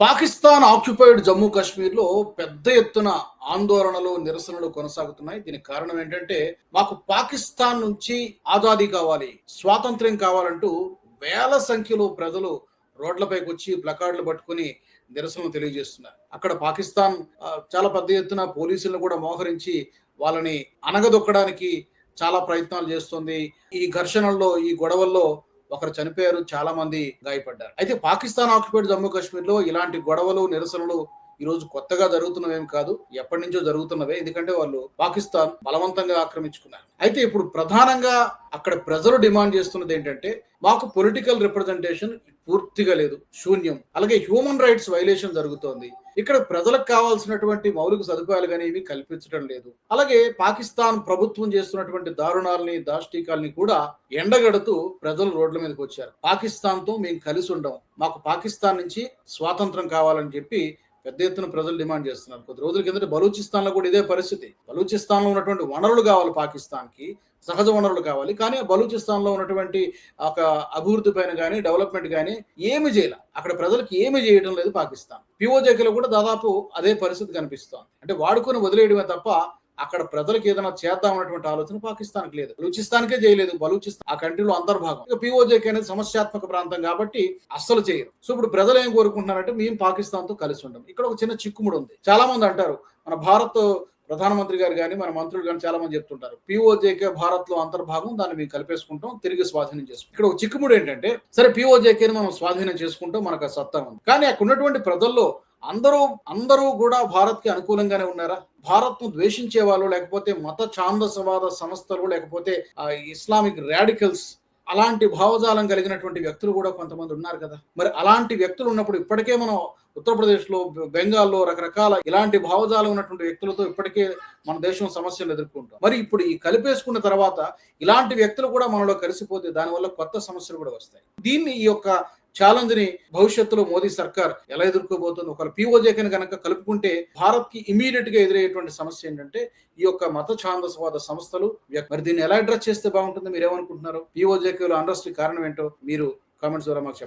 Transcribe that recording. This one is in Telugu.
పాకిస్తాన్ ఆక్యుపైడ్ జమ్మూ కాశ్మీర్లో పెద్ద ఎత్తున ఆందోళనలు నిరసనలు కొనసాగుతున్నాయి. దీనికి కారణం ఏంటంటే మాకు పాకిస్తాన్ నుంచి ఆజాదీ కావాలి స్వాతంత్ర్యం కావాలంటూ వేల సంఖ్యలో ప్రజలు రోడ్లపైకి వచ్చి ప్లకార్డులు పట్టుకుని నిరసనలు తెలియజేస్తున్నారు. అక్కడ పాకిస్తాన్ చాలా పెద్ద ఎత్తున పోలీసులను కూడా మోహరించి వాళ్ళని అనగదొక్కడానికి చాలా ప్రయత్నాలు చేస్తుంది. ఈ ఘర్షణల్లో ఈ గొడవల్లో ఒకరు చనిపోయారు చాలా మంది గాయపడ్డారు. అయితే పాకిస్తాన్ ఆక్యుపైడ్ జమ్మూ కాశ్మీర్లో ఇలాంటి గొడవలు నిరసనలు ఈరోజు కొత్తగా జరుగుతున్నవేం కాదు ఎప్పటి నుంచో జరుగుతున్నవే. ఎందుకంటే వాళ్ళు పాకిస్తాన్ బలవంతంగా ఆక్రమించుకున్నారు. అయితే ఇప్పుడు ప్రధానంగా అక్కడ ప్రజలు డిమాండ్ చేస్తున్నది ఏంటంటే మాకు పొలిటికల్ రిప్రజెంటేషన్ పూర్తిగా లేదు శూన్యం. అలాగే హ్యూమన్ రైట్స్ వైలేషన్ జరుగుతోంది. ఇక్కడ ప్రజలకు కావాల్సినటువంటి మౌలిక సదుపాయాలు కానీ ఇవి కల్పించడం లేదు. అలాగే పాకిస్తాన్ ప్రభుత్వం చేస్తున్నటువంటి దారుణాలని దాష్టీకాల్ని కూడా ఎండగడుతూ ప్రజలు రోడ్ల మీదకి వచ్చారు. పాకిస్తాన్తో మేము కలిసి ఉండం. మాకు పాకిస్తాన్ నుంచి స్వాతంత్రం కావాలని చెప్పి పెద్ద ఎత్తున ప్రజలు డిమాండ్ చేస్తున్నారు. కొద్ది రోజుల కిందట బలూచిస్తాన్లో కూడా ఇదే పరిస్థితి. బలూచిస్తాన్లో ఉన్నటువంటి వనరులు కావాలి పాకిస్తాన్కి సహజ వనరులు కావాలి. కానీ బలూచిస్తాన్లో ఉన్నటువంటి ఒక అభివృద్ధి పైన కానీ డెవలప్మెంట్ కానీ ఏమి చేయాలి. అక్కడ ప్రజలకు ఏమి చేయడం లేదు పాకిస్తాన్. పిఓజేకలో కూడా దాదాపు అదే పరిస్థితి కనిపిస్తోంది. అంటే వాడుకొని వదిలేయడమే తప్ప అక్కడ ప్రజలకు ఏదైనా చేద్దామన్నటువంటి ఆలోచన పాకిస్తాన్కి లేదు. బలూచిస్తాన్కే చేయలేదు బలూచిస్తాన్ ఆ కంట్రీలో అంతర్భాగం. ఇక పిఓజేకే అనేది సమస్యాత్మక ప్రాంతం కాబట్టి అస్సలు చేయరు. సో ఇప్పుడు ప్రజలు ఏం కోరుకుంటున్నారంటే మేము పాకిస్తాన్తో కలిసి ఉంటాం ఇక్కడ ఒక చిన్న చిక్కుముడు ఉంది. చాలా మంది అంటారు మన భారత్ ప్రధానమంత్రి గారు కానీ మన మంత్రులు కానీ చాలా మంది చెప్తుంటారు పిఓజేకే భారత్లో అంతర్భాగం దాన్ని మేము కలిపేసుకుంటాం తిరిగి స్వాధీనం చేసుకుంటాం. ఇక్కడ ఒక చిక్కుముడు ఏంటంటే సరే పిఓజేకేని మనం స్వాధీనం చేసుకుంటాం మనకు సత్తా ఉంది. కానీ అక్కడ ఉన్నటువంటి ప్రజల్లో అందరూ అందరూ కూడా భారత్కి అనుకూలంగానే ఉన్నారా? భారత్ను ద్వేషించే వాళ్ళు లేకపోతే మత ఛాందసవాద సంస్థలు లేకపోతే ఇస్లామిక్ రాడికల్స్ అలాంటి భావజాలం కలిగినటువంటి వ్యక్తులు కూడా కొంతమంది ఉన్నారు కదా? మరి అలాంటి వ్యక్తులు ఉన్నప్పుడు ఇప్పటికే మనం ఉత్తరప్రదేశ్లో బెంగాల్లో రకరకాల ఇలాంటి భావజాలం ఉన్నటువంటి వ్యక్తులతో ఇప్పటికే మన దేశం సమస్యలు ఎదుర్కొంటాం. మరి ఇప్పుడు ఈ కలిపేసుకున్న తర్వాత ఇలాంటి వ్యక్తులు కూడా మనలో కలిసిపోతే దానివల్ల కొత్త సమస్యలు కూడా వస్తాయి. దీన్ని ఈ యొక్క ఛాలెంజ్ని భవిష్యత్తులో మోదీ సర్కార్ ఎలా ఎదుర్కోబోతుంది ఒకవేళ పీఓజేకని కనుక కలుపుకుంటే భారత్కి ఇమీడియట్గా ఎదురయ్యేటువంటి సమస్య ఏంటంటే ఈ యొక్క మత ఛాందసవాద సంస్థలు మరి దీన్ని ఎలా అడ్రస్ చేస్తే బాగుంటుంది? మీరు ఏమనుకుంటున్నారు పీఓజేకేలో అండర్స్టీ కారణం ఏంటో మీరు కామెంట్స్ ద్వారా మాకు చెప్పండి.